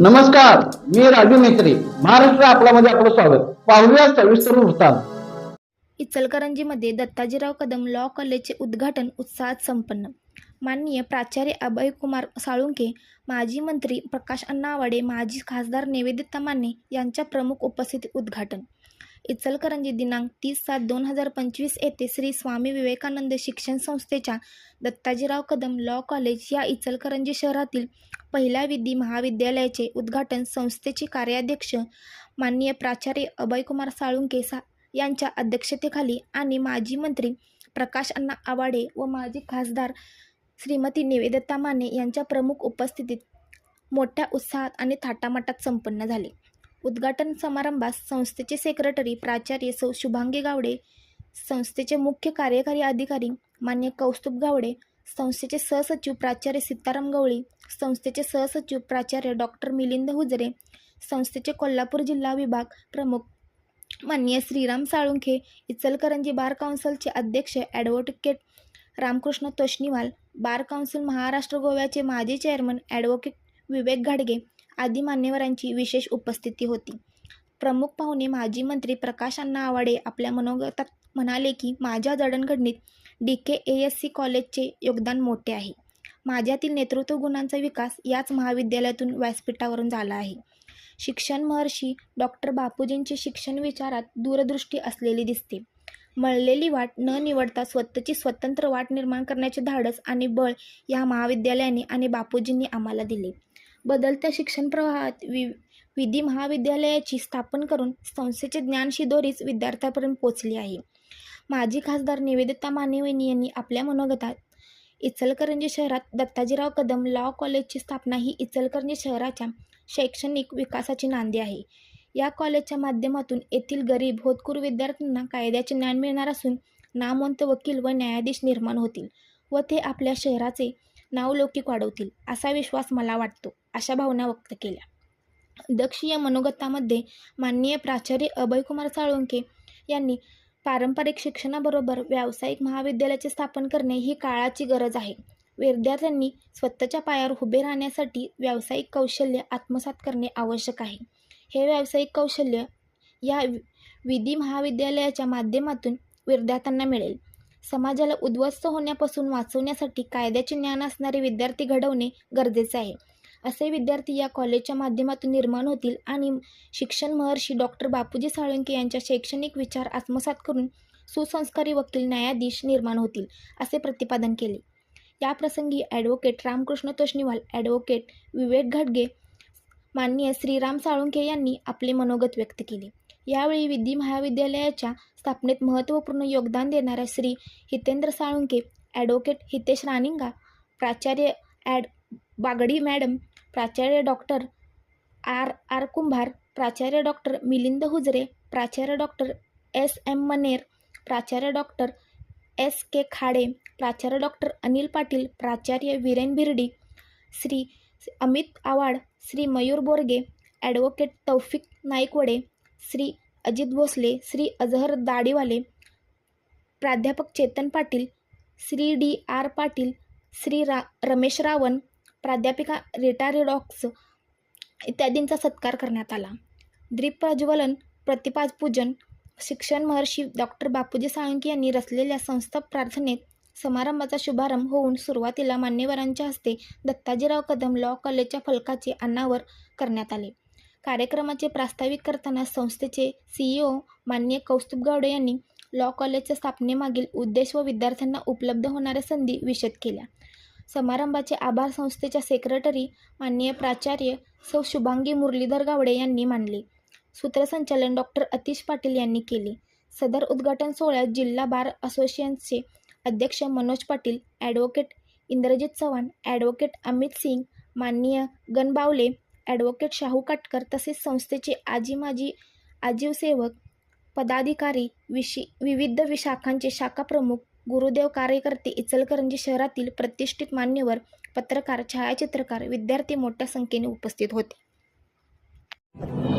नमस्कार मी राजू मेत्री महाराष्ट्र आपल्यामध्ये आपलं स्वागत. पाहूया सविस्तर वृत्तांत. इचलकरंजीमध्ये दत्ताजीराव कदम लॉ कॉलेजचे उद्घाटन उत्साहात संपन्न. माननीय प्राचार्य अभयकुमार साळुंके माजी मंत्री प्रकाश अण्णा आवाडे माजी खासदार निवेदिता माने यांच्या प्रमुख उपस्थितीत उद्घाटन. इचलकरंजी दिनांक तीस सात दोन हजार पंचवीस येथे श्री स्वामी विवेकानंद शिक्षण संस्थेच्या दत्ताजीराव कदम लॉ कॉलेज या इचलकरंजी शहरातील पहिल्या विधी महाविद्यालयाचे उद्घाटन संस्थेचे कार्याध्यक्ष माननीय प्राचार्य अभयकुमार साळुंके सा यांच्या अध्यक्षतेखाली आणि माजी मंत्री प्रकाश अण्णा आवाडे व माजी खासदार श्रीमती निवेदिता माने यांच्या प्रमुख उपस्थितीत मोठ्या उत्साहात आणि थाटामाटात संपन्न झाले. उद्घाटन समारंभास संस्थेचे सेक्रेटरी प्राचार्य सौ शुभांगी गावडे संस्थेचे मुख्य कार्यकारी अधिकारी मान्य कौस्तुभ गावडे संस्थेचे सहसचिव प्राचार्य सीताराम गवळी संस्थेचे सहसचिव प्राचार्य डॉक्टर मिलिंद हुजरे संस्थेचे कोल्हापूर जिल्हा विभाग प्रमुख माननीय श्रीराम साळुंखे इचलकरंजी बार काउन्सिलचे अध्यक्ष advocate Ramkrishna Toshniwal bar council Maharashtra गोव्याचे माजी चेअरमन ॲडव्होकेट विवेक घाडगे आदी मान्यवरांची विशेष उपस्थिती होती. प्रमुख पाहुणे माजी मंत्री प्रकाश अण्णा आवाडे आपल्या मनोगतात म्हणाले की माझ्या जडणघडणीत D K A S C कॉलेजचे योगदान मोठे आहे. माझ्यातील नेतृत्व गुणांचा विकास याच महाविद्यालयातून व्यासपीठावरून झाला आहे. शिक्षण महर्षी डॉक्टर बापूजींची शिक्षण विचारात दूरदृष्टी असलेली दिसते. मळलेली वाट न निवडता स्वतःची स्वतंत्र वाट निर्माण करण्याचे धाडस आणि बळ या महाविद्यालयाने आणि बापूजींनी आम्हाला दिले. बदलत्या शिक्षण प्रवाहात वि विधी महाविद्यालयाची स्थापन करून संस्थेचे ज्ञानशिदोरीच विद्यार्थ्यापर्यंत पोचली आहे. माजी खासदार निवेदिता मानेवणी यांनी आपल्या मनोगतात इचलकरंजी शहरात दत्ताजीराव कदम लॉ कॉलेजची स्थापना ही इचलकरंजी शहराच्या शैक्षणिक विकासाची नांदी आहे. या कॉलेजच्या माध्यमातून येथील गरीब होतकूर विद्यार्थ्यांना कायद्याचे ज्ञान मिळणार असून नामवंत वकील व न्यायाधीश निर्माण होतील व ते आपल्या शहराचे नावलौकिक वाढवतील असा विश्वास मला वाटतो अशा भावना व्यक्त केल्या. दक्ष या मनोगतामध्ये माननीय प्राचार्य अभयकुमार साळुंके यांनी पारंपरिक शिक्षणाबरोबर व्यावसायिक महाविद्यालयाचे स्थापन करणे ही काळाची गरज आहे. विद्यार्थ्यांनी स्वतःच्या पायावर उभे राहण्यासाठी व्यावसायिक कौशल्य आत्मसात करणे आवश्यक आहे. हे व्यावसायिक कौशल्य या वि- विधी महाविद्यालयाच्या माध्यमातून विद्यार्थ्यांना मिळेल. समाजाला उद्ध्वस्त होण्यापासून वाचवण्यासाठी कायद्याचे ज्ञान असणारे विद्यार्थी घडवणे गरजेचे आहे. असे विद्यार्थी या कॉलेजच्या माध्यमातून निर्माण होतील आणि शिक्षण महर्षी डॉक्टर बापूजी साळुंके यांच्या शैक्षणिक विचार आत्मसात करून सुसंस्कारी वकील न्यायाधीश निर्माण होतील असे प्रतिपादन केले. याप्रसंगी ॲडव्होकेट रामकृष्ण तोष्णीवाल ॲडव्होकेट विवेक घाटगे माननीय श्रीराम साळुंके यांनी आपले मनोगत व्यक्त केले. यावेळी विधी महाविद्यालयाच्या स्थापनेत महत्त्वपूर्ण योगदान देणाऱ्या श्री हितेंद्र साळुंके ॲडव्होकेट हितेश रानिंगा प्राचार्य ॲड बागडी मॅडम प्राचार्य डॉक्टर आर आर कुंभार प्राचार्य डॉक्टर मिलिंद हुजरे प्राचार्य डॉक्टर एस एम मनेर प्राचार्य डॉक्टर एस के खाडे प्राचार्य डॉक्टर अनिल पाटील प्राचार्य विरेन बिर्डी श्री अमित आवाड श्री मयूर बोरगे ॲडव्होकेट तौफिक नाईकवडे श्री अजित भोसले श्री अजहर दाढीवाले प्राध्यापक चेतन पाटील श्री डी आर पाटील श्री रा रमेश रावण प्राध्यापिका रेटा रिडॉक्स इत्यादींचा सत्कार करण्यात आला. द्वीप प्रज्वलन प्रतिपाद पूजन शिक्षण महर्षी डॉक्टर बापूजी साळुंके यांनी रचलेल्या संस्था प्रार्थनेत समारंभाचा शुभारंभ होऊन सुरुवातीला मान्यवरांच्या हस्ते दत्ताजीराव कदम लॉ कॉलेजच्या फलकाचे अनावर करण्यात आले. कार्यक्रमाचे प्रास्ताविक करताना संस्थेचे सीईओ मान्य कौस्तुभ गावडे यांनी लॉ कॉलेजच्या स्थापनेमागील उद्देश व विद्यार्थ्यांना उपलब्ध होणाऱ्या संधी विशद केल्या. समारंभाचे आभार संस्थेच्या सेक्रेटरी माननीय प्राचार्य सौ शुभांगी मुरलीधर गावडे यांनी मानले. सूत्रसंचालन डॉक्टर अतिश पाटील यांनी केले. सदर उद्घाटन सोहळ्यात जिल्हा बार असोसिएशनचे अध्यक्ष मनोज पाटील ॲडव्होकेट इंद्रजित चव्हाण ॲडव्होकेट अमित सिंग माननीय गणबावले ॲडव्होकेट शाहू काटकर तसेच संस्थेचे आजी माजी आजीव सेवक पदाधिकारी विशी विविध विशाखांचे शाखाप्रमुख गुरुदेव कार्यकर्ते इचलकरंजी शहरातील प्रतिष्ठित मान्यवर पत्रकार छायाचित्रकार विद्यार्थी मोठ्या संख्येने उपस्थित होते.